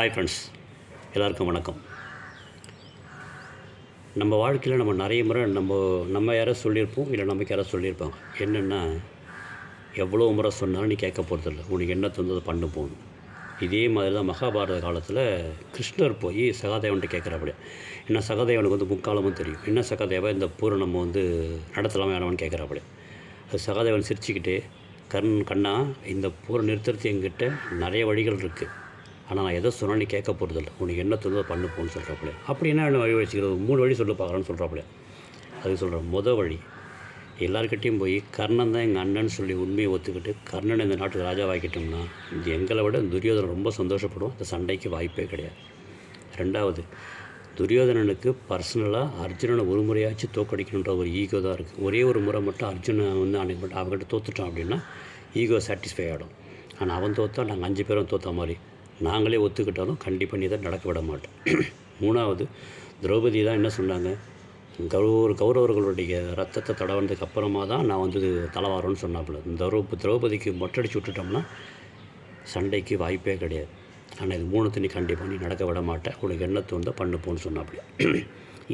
Hi friends எல்லாருக்கும் வணக்கம். நம்ம வாழ்க்கையில் நம்ம நிறைய முறை நம்ம நம்ம யாரோ சொல்லியிருப்போம் இல்லை நமக்கு யாரோ சொல்லியிருப்பாங்க. என்னென்னா எவ்வளோ முறை சொன்னாலும் நீ கேட்க போகிறதில்ல உனக்கு என்ன தந்ததை பண்ணு போகணும். இதே மாதிரி தான் மகாபாரத காலத்தில் கிருஷ்ணர் போய் சகாதேவன்ட்டு கேட்குறாப்படியா என்ன சகாதேவனுக்கு வந்து முக்காலமும் தெரியும். என்ன சகாதேவா? இந்த பூரை நம்ம வந்து நடத்தலாமா வேணாம்னு கேட்குறாப்படியா அது சகாதேவன் சிரிச்சுக்கிட்டு கண் கண்ணா இந்த பூரை நிறுத்துறது எங்கிட்ட நிறைய வழிகள் இருக்குது ஆனால் நான் எதை சொன்னால் நீ கேட்க போகிறதில்ல உனக்கு என்ன தோணுதோ பண்ணு போன்னு சொல்கிறாப்புல அப்படி என்ன என்ன வழி வச்சுக்கிறது? மூணு வழி சொல்ல பார்க்குறேன்னு சொல்கிறாப்புல அது சொல்கிறேன் முத வழி எல்லாருக்கிட்டையும் போய் கர்ணன் தான் எங்கள் அண்ணன் சொல்லி உண்மையை ஒத்துக்கிட்டு கர்ணன் இந்த நாட்டுக்கு ராஜாவாக்கிட்டோம்னா இது எங்களை விட துரியோதனன் ரொம்ப சந்தோஷப்படும் இந்த சண்டைக்கு வாய்ப்பே கிடையாது. ரெண்டாவது துரியோதனனுக்கு பர்சனலாக அர்ஜுனனை ஒரு முறையாச்சும் தோக்கடிக்கணுன்ற ஒரு ஈகோ தான் இருக்குது ஒரே ஒரு முறை மட்டும் அர்ஜுனை வந்து அன்னைக்கு மட்டும் அவங்ககிட்ட தோத்துட்டான் அப்படின்னா ஈகோ சாட்டிஸ்ஃபை ஆகிடும் ஆனால் அவன் தோத்தா நாங்கள் அஞ்சு பேரும் தோத்த மாதிரி. நாங்களே ஒத்துக்கிட்டாலும் கண்டிப்பாக நீ தான் நடக்க விட மாட்டேன். மூணாவது திரௌபதி தான் என்ன சொன்னாங்க? கௌ கௌரவர்களுடைய ரத்தத்தை தடவனதுக்கு அப்புறமா தான் நான் வந்து தலைவாரோன்னு சொன்னாப்புல. திரௌப திரௌபதிக்கு மொட்டடிச்சு விட்டுட்டோம்னா சண்டைக்கு வாய்ப்பே கிடையாது. ஆனால் இது மூணு தண்ணி கண்டிப்பாக நீ நடக்க விட மாட்டேன். உனக்கு என்ன தோணுதோ பண்ணுப்போன்னு சொன்னாப்புல.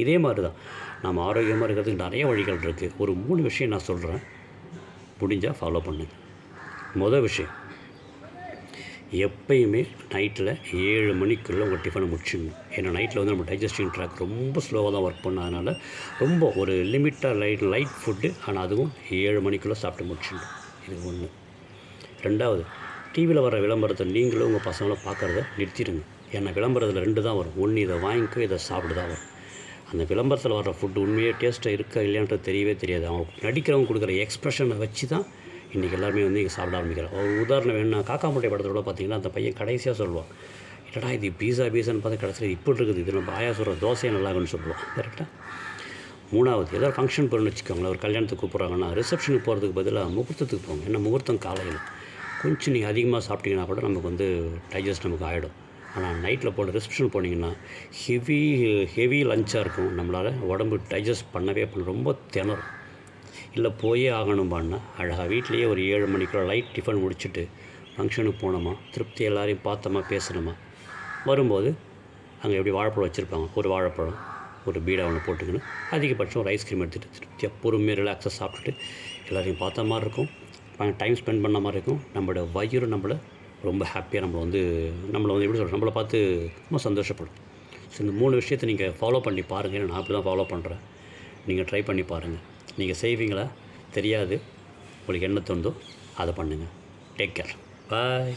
இதே மாதிரி தான் நம்ம ஆரோக்கியமாக இருக்கிறதுக்கு நிறைய வழிகள் இருக்குது ஒரு மூணு விஷயம் நான் சொல்கிறேன் முடிஞ்சால் ஃபாலோ பண்ணுங்க. மொதல் விஷயம் எப்பயுமே நைட்டில் ஏழு மணிக்குள்ளே உங்கள் டிஃபனை முடிச்சுங்க ஏன்னா நைட்டில் வந்து நம்ம டைஜஸ்டிங் ட்ராக் ரொம்ப ஸ்லோவாக தான் ஒர்க் பண்ண ரொம்ப ஒரு லிமிட்டாக லைட் லைட் ஃபுட்டு ஆனால் அதுவும் ஏழு மணிக்குள்ளே சாப்பிட்டு முடிச்சுங்க இது ஒன்று ரெண்டாவது டிவியில் வர விளம்பரத்தை நீங்களும் உங்கள் பசங்களும் பார்க்குறத நிறுத்திடுங்க. ஏன்னா விளம்பரத்தில் ரெண்டு தான் வரும். ஒன்று இதை வாங்கிக்கோ இதை சாப்பிட்டு தான் வரும். அந்த விளம்பரத்தில் வர ஃபுட்டு உண்மையே டேஸ்ட்டாக இருக்கா இல்லையான்றது தெரியவே தெரியாது. அவங்க நடிக்கிறவங்க கொடுக்குற எக்ஸ்ப்ரெஷனை வச்சு தான் இன்றைக்கி எல்லாருமே வந்து இங்கே சாப்பிட ஆரம்பிக்கிறோம் ஒரு உதாரணம் வேணும்னா காக்கா முட்டை படத்தோட பார்த்தீங்கன்னா அந்த பையன் கடைசியாக சொல்லுவான் என்னடா இது பீஸா பீஸான்னு பார்த்து கடைசியில் இப்படி இருக்குது. இது நம்ம ஆயா சொல்கிற தோசையை நல்லாகுன்னு சொல்லுவான். கரெக்டாக மூணாவது ஏதாவது ஃபங்க்ஷன் போகணும்னு வச்சுக்கோங்களேன். ஒரு கல்யாணத்துக்கு கூப்பிட்றாங்கன்னா ரிசப்ஷனுக்கு போகிறதுக்கு பதிலாக முகூர்த்தத்துக்கு போங்க. ஏன்னா முகூர்த்தம் காலையில்? கொஞ்சம் நீங்கள் அதிகமாக சாப்பிட்டீங்கன்னா கூட நமக்கு வந்து டைஜஸ்ட் நமக்கு ஆகிடும் ஆனால் நைட்டில் போன ரிசப்ஷன் போனீங்கன்னா ஹெவி ஹெவி லஞ்சாக இருக்கும். நம்மளால் உடம்பு டைஜஸ்ட் பண்ணவே பண்ண ரொம்ப திணறும். இல்லை போயே ஆகணும்பான்னா அழகாக வீட்லேயே ஒரு ஏழு மணிக்குள்ள லைட் டிஃபன் முடிச்சுட்டு ஃபங்க்ஷனுக்கு போனோமா திருப்தி எல்லாரையும் பார்த்தோமா பேசணுமா? வரும்போது அங்கே எப்படி வாழைப்பழம் வச்சுருப்பாங்க ஒரு வாழைப்பழம் ஒரு பீடா ஒன்று போட்டுக்கணும் அதிகபட்சம் ஒரு ஐஸ்கிரீம் எடுத்துகிட்டு திருப்தியாக பொறுமையாக ரிலாக்ஸாக சாப்பிட்டுட்டு எல்லாரையும் பார்த்த மாதிரி இருக்கும். டைம் ஸ்பெண்ட் பண்ண மாதிரி இருக்கும். நம்மளோட வயிறு நம்மளை ரொம்ப ஹாப்பியாக நம்மளை வந்து நம்மளை வந்து எப்படி சொல்கிறோம் நம்மளை பார்த்து ரொம்ப சந்தோஷப்படும். ஸோ இந்த மூணு விஷயத்தை நீங்கள் ஃபாலோ பண்ணி பாருங்கள் நான் அப்படி தான் ஃபாலோ பண்ணுறேன் நீங்கள் ட்ரை பண்ணி பாருங்கள் நீங்கள் செய்வீங்களா? தெரியாது. உங்களுக்கு என்ன தோணுதோ அதை பண்ணுங்கள் டேக் கேர் பாய்